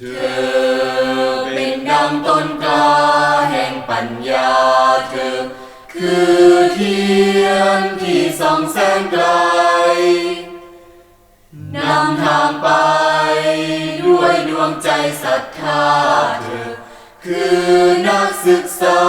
เธอเป็นดังต้นกล้าแห่งปัญญาเธอ คือเทียนที่ส่องแสงไกลนำทางไปด้วยดวงใจศรัทธาเธอ คือนักศึกษา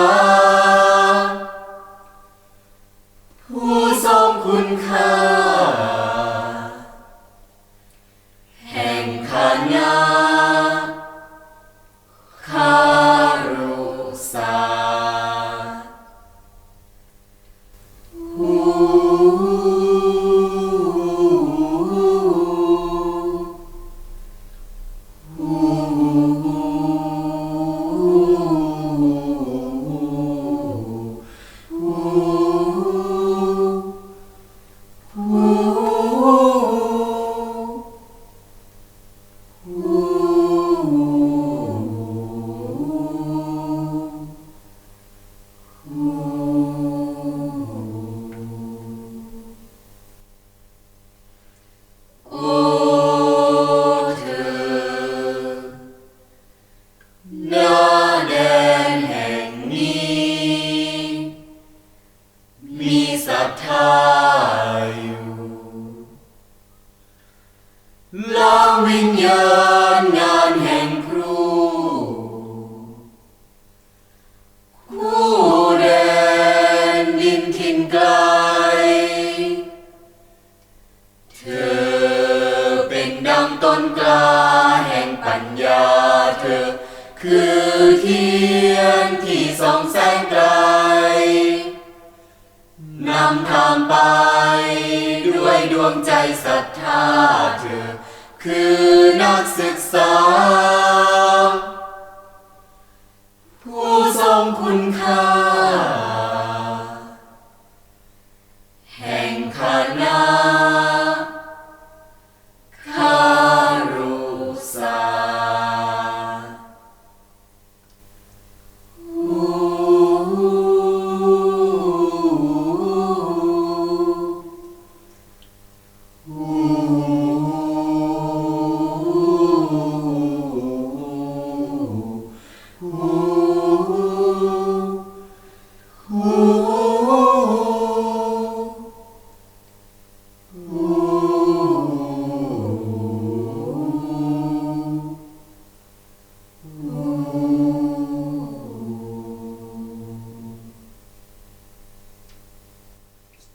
ลองวิญญาณงานแห่งครู คู่แดนดินทินไกล เธอเป็นดังต้นกล้าแห่งปัญญาเธอ คือเทียนที่ส่องแสงไกล นำทางไป วงใจศรัทธาเธอ คือนักสื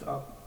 stop.